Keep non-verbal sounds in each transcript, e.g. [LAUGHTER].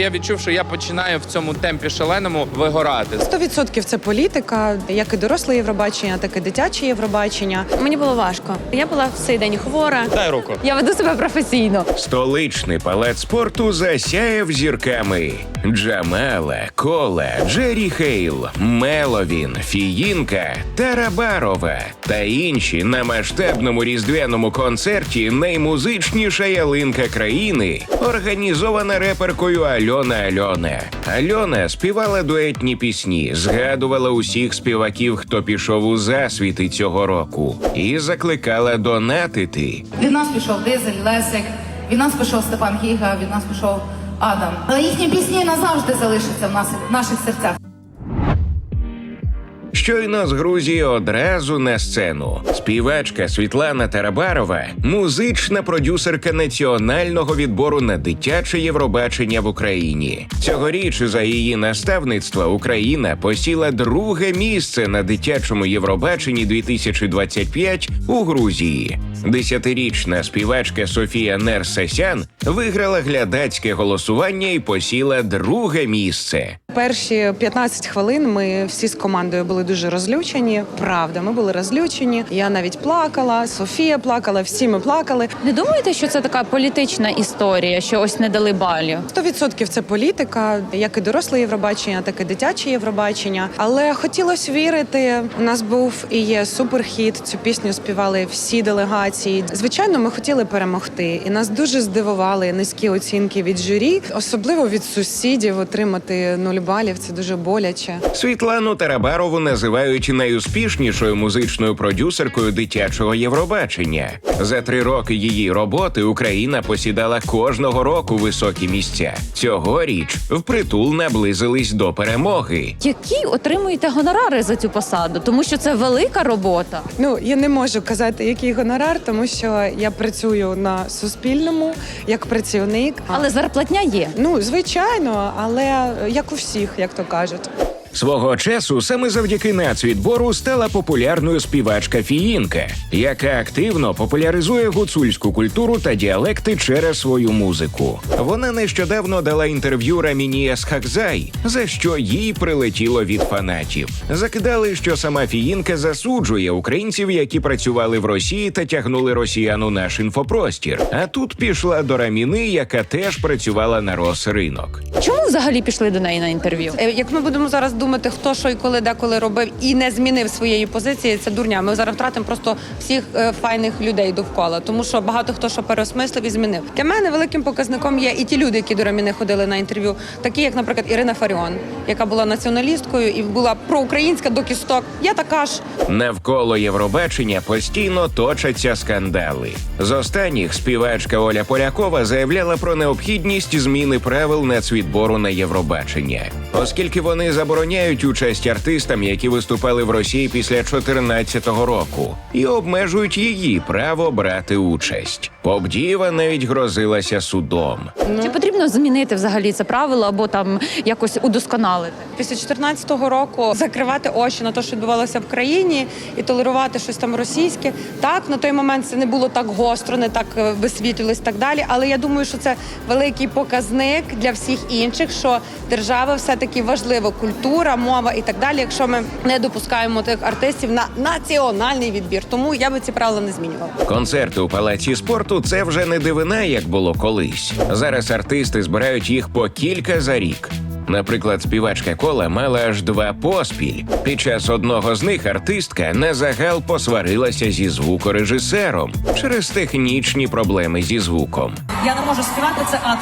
Я відчув, що я починаю в цьому темпі шаленому вигорати. 100% це політика, як і доросле Євробачення, так і дитяче Євробачення. Мені було важко. Я була в цей день хвора. Дай руку. Я веду себе професійно. Столичний палац спорту засяяв зірками. Джамала, Кола, Джері Хейл, Меловін, Фіїнка, Тарабарова та інші на масштабному різдвяному концерті наймузичніша ялинка країни, організована реперкою Альона Альона. Альона співала дуетні пісні, згадувала усіх співаків, хто пішов у засвіти цього року, і закликала донатити. Від нас пішов Дизель, Лесик, від нас пішов Степан Гіга, від нас пішов Адам. Але їхні пісні назавжди залишаться в нас в наших серцях. Щойно з Грузії одразу на сцену. Співачка Світлана Тарабарова, музична продюсерка національного відбору на дитяче Євробачення в Україні. Цьогоріч за її наставництва Україна посіла друге місце на дитячому Євробаченні 2025 у Грузії. Десятирічна співачка Софія Нерсесян виграла глядацьке голосування і посіла друге місце. Перші 15 хвилин ми всі з командою були дуже розлючені. Правда, ми були розлючені. Я навіть плакала, Софія плакала, всі ми плакали. Не думаєте, що це така політична історія, що ось не дали балів? 100% це політика, як і доросле Євробачення, так і дитяче Євробачення. Але хотілося вірити. У нас був і є суперхіт. Цю пісню співали всі делегації. Звичайно, ми хотіли перемогти, і нас дуже здивували низькі оцінки від журі, особливо від сусідів. Отримати нуль балів це дуже боляче. Світлану Тарабарову називають найуспішнішою музичною продюсеркою дитячого Євробачення. За три роки її роботи Україна посідала кожного року високі місця. Цьогоріч впритул наблизились до перемоги. Які отримуєте гонорари за цю посаду? Тому що це велика робота. Ну я не можу казати, який гонорар, тому що я працюю на суспільному як працівник. Але зарплатня є. Ну, звичайно, але як у всіх, як то кажуть. Свого часу саме завдяки нацвідбору стала популярною співачка Фіїнка, яка активно популяризує гуцульську культуру та діалекти через свою музику. Вона нещодавно дала інтерв'ю Раміні Есхакзай, за що їй прилетіло від фанатів. Закидали, що сама Фіїнка засуджує українців, які працювали в Росії та тягнули росіян у наш інфопростір. А тут пішла до Раміни, яка теж працювала на Росринок. Чому взагалі пішли до неї на інтерв'ю? Е, Як ми будемо зараз думати, хто що і коли деколи робив і не змінив своєї позиції, це дурня. Ми зараз втратимо просто всіх е, файних людей довкола, тому що багато хто що переосмислив і змінив. Для мене великим показником є і ті люди, які до Раміни ходили на інтерв'ю, такі як, наприклад, Ірина Фаріон, яка була націоналісткою і була проукраїнська до кісток. Я така ж. Навколо Євробачення постійно точаться скандали. З останніх співачка Оля Полякова заявляла про необхідність зміни правил нацвідбору на Євробачення, оскільки вони забороняють участь артистам, які виступали в Росії після 2014 року, і обмежують її право брати участь. Побдієва навіть грозилася судом. Чи потрібно змінити взагалі це правило або там якось удосконалити? Після 2014 року закривати очі на те, що відбувалося в країні, і толерувати щось там російське. Так, на той момент це не було так гостро, не так е, висвітлювалось так далі. Але я думаю, що це великий показник для всіх інших, що держава все-таки важлива культура, мова і так далі, якщо ми не допускаємо тих артистів на національний відбір. Тому я би ці правила не змінювала. Концерти у палаці спорту це вже не дивина, як було колись. Зараз артисти збирають їх по кілька за рік. Наприклад, співачка кола мала аж два поспіль. Під час одного з них артистка на загал посварилася зі звукорежисером через технічні проблеми зі звуком. Я не можу співати це ад.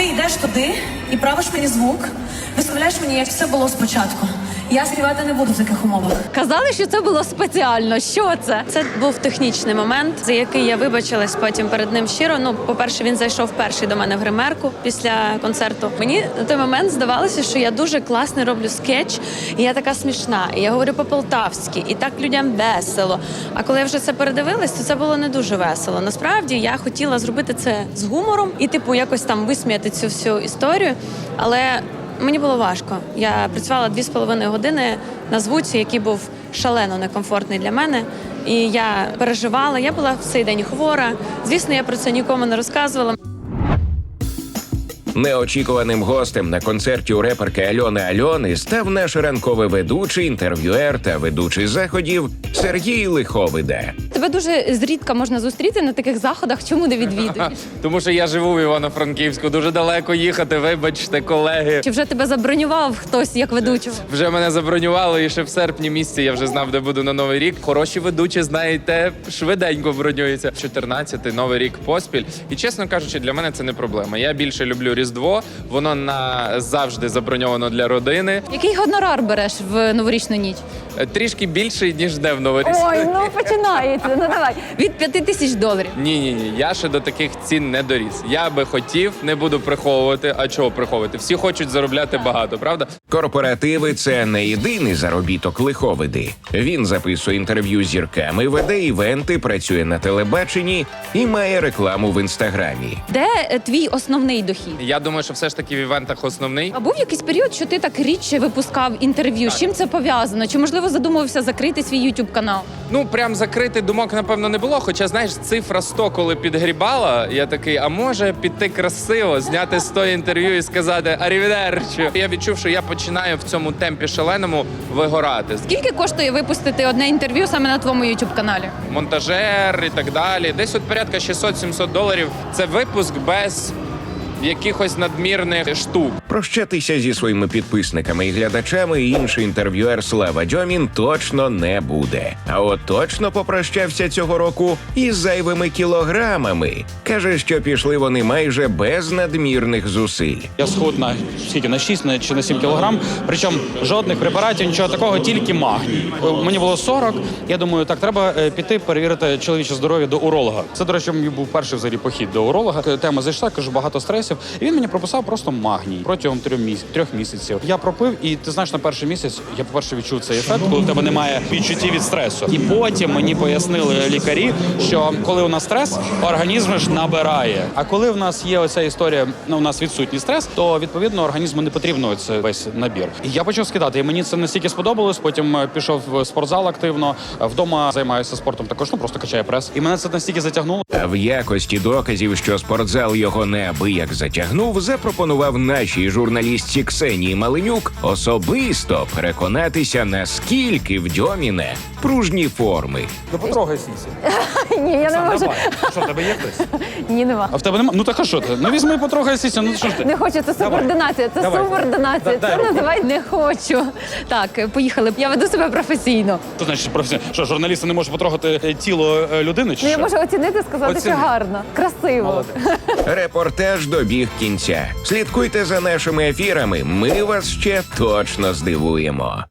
Ти йдеш туди і правиш мені звук, виставляєш мені, як все було спочатку. Я співати не буду в таких умовах. Казали, що це було спеціально. Що це? Це був технічний момент, за який я вибачилась потім перед ним щиро. Ну, по-перше, він зайшов перший до мене в гримерку після концерту. Мені на той момент здавалося, що я дуже класний роблю скетч, і я така смішна, і я говорю по-полтавськи, і так людям весело. А коли я вже це передивилась, то це було не дуже весело. Насправді я хотіла зробити це з гумором і, типу, якось там висміяти цю всю історію. Але Мені було важко. Я працювала дві з половиною години на звуці, який був шалено некомфортний для мене. І я переживала. Я була в цей день хвора. Звісно, я про це нікому не розказувала. Неочікуваним гостем на концерті у реперки Альони Альони став наш ранковий ведучий, інтерв'юер та ведучий заходів Сергій Лиховида. Тебе дуже зрідка можна зустріти на таких заходах. Чому не відвідуєш? [LAUGHS] Тому що я живу в Івано-Франківську, дуже далеко їхати. Вибачте, колеги. Чи вже тебе забронював хтось як ведучого? Вже мене забронювали, і ще в серпні місяці я вже знав, де буду на новий рік. Хороші ведучі, знаєте, швиденько бронюються. 14-й новий рік поспіль. І чесно кажучи, для мене це не проблема. Я більше люблю Різдво. Воно на завжди заброньовано для родини. Який гонорар береш в новорічну ніч? Е, Трішки більший ніж де в новорічний. Ой, ну починається. Ну давай від п'яти тисяч доларів. Ні, ні, ні. Я ще до таких цін не доріс. Я би хотів, не буду приховувати. А чого приховувати? Всі хочуть заробляти багато, правда? Корпоративи це не єдиний заробіток лиховиди. Він записує інтерв'ю з зірками, веде івенти, працює на телебаченні і має рекламу в інстаграмі. Де е, твій основний дохід? Я думаю, що все ж таки в івентах основний. А був якийсь період, що ти так рідше випускав інтерв'ю? З чим це пов'язано? Чи можливо задумувався закрити свій youtube канал? Ну прям закрити думок, напевно, не було. Хоча, знаєш, цифра 100, коли підгрібала, я такий, а може піти красиво, зняти 100 інтерв'ю і сказати Арівідерчі. Я відчув, що я починаю в цьому темпі шаленому вигорати. Скільки коштує випустити одне інтерв'ю саме на твоєму youtube каналі? Монтажер і так далі. Десь от порядка 600-700 доларів. Це випуск без якихось надмірних штук. Прощатися зі своїми підписниками і глядачами інший інтерв'юер Слава Дьомін точно не буде. А от точно попрощався цього року із зайвими кілограмами. Каже, що пішли вони майже без надмірних зусиль. Я схуд на скільки на 6 на, чи на 7 кілограм. Причому жодних препаратів, нічого такого, тільки магній. Е, Мені було 40. Я думаю, так треба е, піти перевірити чоловіче здоров'я до уролога. Це, до речі, мій був перший взагалі похід до уролога. Е, Тема зайшла, кажу, багато стресів. І він мені прописав просто магній протягом трьох місяців. Трьох місяців. Я пропив, і ти знаєш, на перший місяць я по перше відчув цей ефект, коли в тебе немає відчуттів від стресу. І потім мені пояснили лікарі, що коли у нас стрес, організм ж набирає. А коли в нас є оця історія, ну у нас відсутній стрес, то відповідно організму не потрібно це весь набір. І я почав скидати. І мені це настільки сподобалось. Потім е, пішов в спортзал активно. Е, Вдома займаюся спортом також, ну просто качаю прес. І мене це настільки затягнуло. В якості доказів, що спортзал його неабияк затягнув, запропонував нашій журналістці Ксенії Маленюк особисто переконатися, наскільки в Дьоміне пружні форми. Ну потрогай сісі. [LAUGHS] Ні, я не можу. Що в тебе є хтось? [LAUGHS] Ні, нема. А в тебе нема? Ну так а що ти? Ну візьми потрогай сісі. Ну що ж ти? Не хочу, це субординація. Це Давай. субординація. Дай Це руку. називай не хочу. Так, е, поїхали. Я веду себе професійно. Що значить професійно? Що журналісти не можуть потрогати е, тіло е, людини? Чи Ну я що? можу оцінити, сказати, Оціни. що гарно, красиво. [LAUGHS] Репортаж добіг кінця. Слідкуйте за нашими ефірами. Ми вас ще точно здивуємо.